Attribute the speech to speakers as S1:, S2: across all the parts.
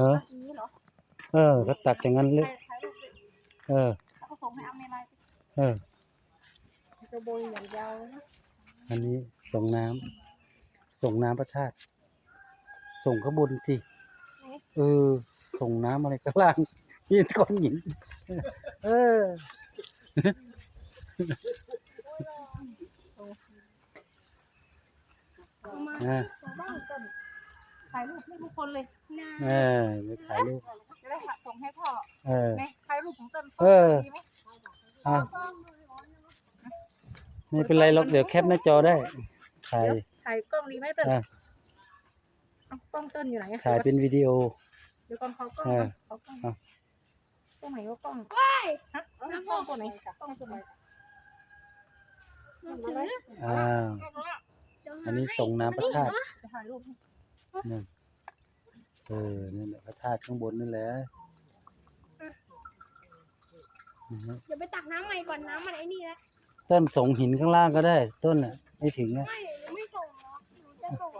S1: ฮะ
S2: นี้เหรอ
S1: เออก็ตักอย่างนั้นเลย
S2: ถ่ายถ่ายรูปดิ
S1: เออ
S2: แล้วก็ส่งให้อาเมลาย
S1: เออ
S2: จะโบยอย่างยาวเลยนะ
S1: อันนี้ส่งน้ำส่งน้ำพระธาตุส่งข้างบนสิ เออ ส่งน้ำอะไรข้างล่างนี่ก้อนหิน เออ
S2: เอามา
S1: อ่า
S2: ส่งบ้างเต้น ถ่ายรูปให้ทุกคนเลยนะ
S1: เออไปถ่ายรูป
S2: จะได้ส่งให้พ่อ
S1: เออ
S2: ไงถ่ายรูปของเต้น
S1: เออ
S2: ดีไหม
S1: อะไม่เป็นไรหรอกเดี๋ยวแคปหน้าจอได้ ถ่าย
S2: ถ่ายกล้องดีไหมเต้น
S1: อะ
S2: เอากล้องเต้นอยู่ไหนอะ
S1: ถ่ายเป็นวิดีโอ
S2: เดี๋ยวก่อนเขากล้อง
S1: เออ
S2: เขากล้อง
S1: เอา
S2: กล้องไหนว่ากล้องฮะเอากล้องตัวไหนกล้องตัวไหน
S1: อ้าว อันนี้ส่งน้ำพระธาตุ นั่นเออนั่นแหละพระธาตุข้างบนนั่นแหละนะฮะ
S3: เดี๋ยวไปตักน้ำใหม่ก่อนน้ำมันไอ้นี่แล้ว
S1: ต้นส่งหินข้างล่างก็ได้ ต้นอะไม่ถึงอะ
S3: ไม่หนูไม่ส่งหรอกหนูจะส่ง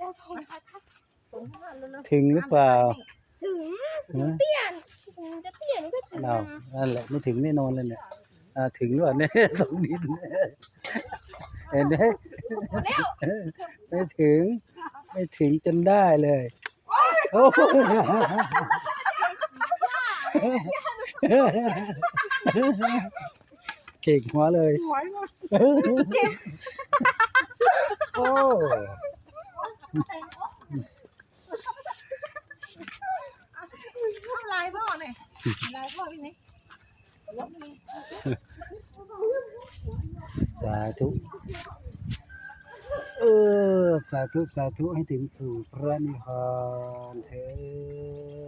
S3: จะส่งพระธาตุ
S2: ส่งให้มาเร็ว
S1: ถึงหรือเปล่า
S3: ถึง
S1: ฮะ
S3: เตี้ยนหนูจะเตี้ยหนูก็ถึง
S1: เอา
S3: นะ
S1: นั่นแหละไม่ถึงแน่นอนเลยเนี่ยอ่าถึงหรือเปล่าเนี่ยส่งดินเห็นไหมไม่ถึง ไม่ถึงจนได้เลยโอ้เก่งหัวเลย
S2: ๆหวยมา
S1: โอ้
S2: ทำลายพ่อหน่อยลายพ่อพี่ไหม
S1: สาธุ เออ สาธุ สาธุ ให้ถึงสู่พระนิพพานเถิด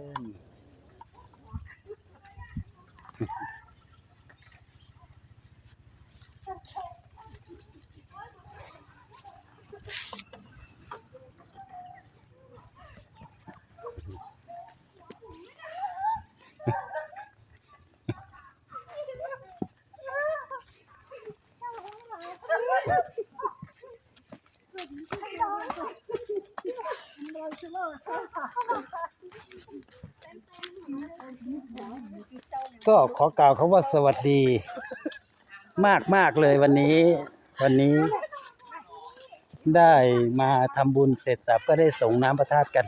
S1: ก็ขอกล่าวคำว่าสวัสดี มากมากเลยวันนี้ วันนี้ ได้มาทำบุญเสร็จสับก็ได้ส่งน้ำพระธาตุกัน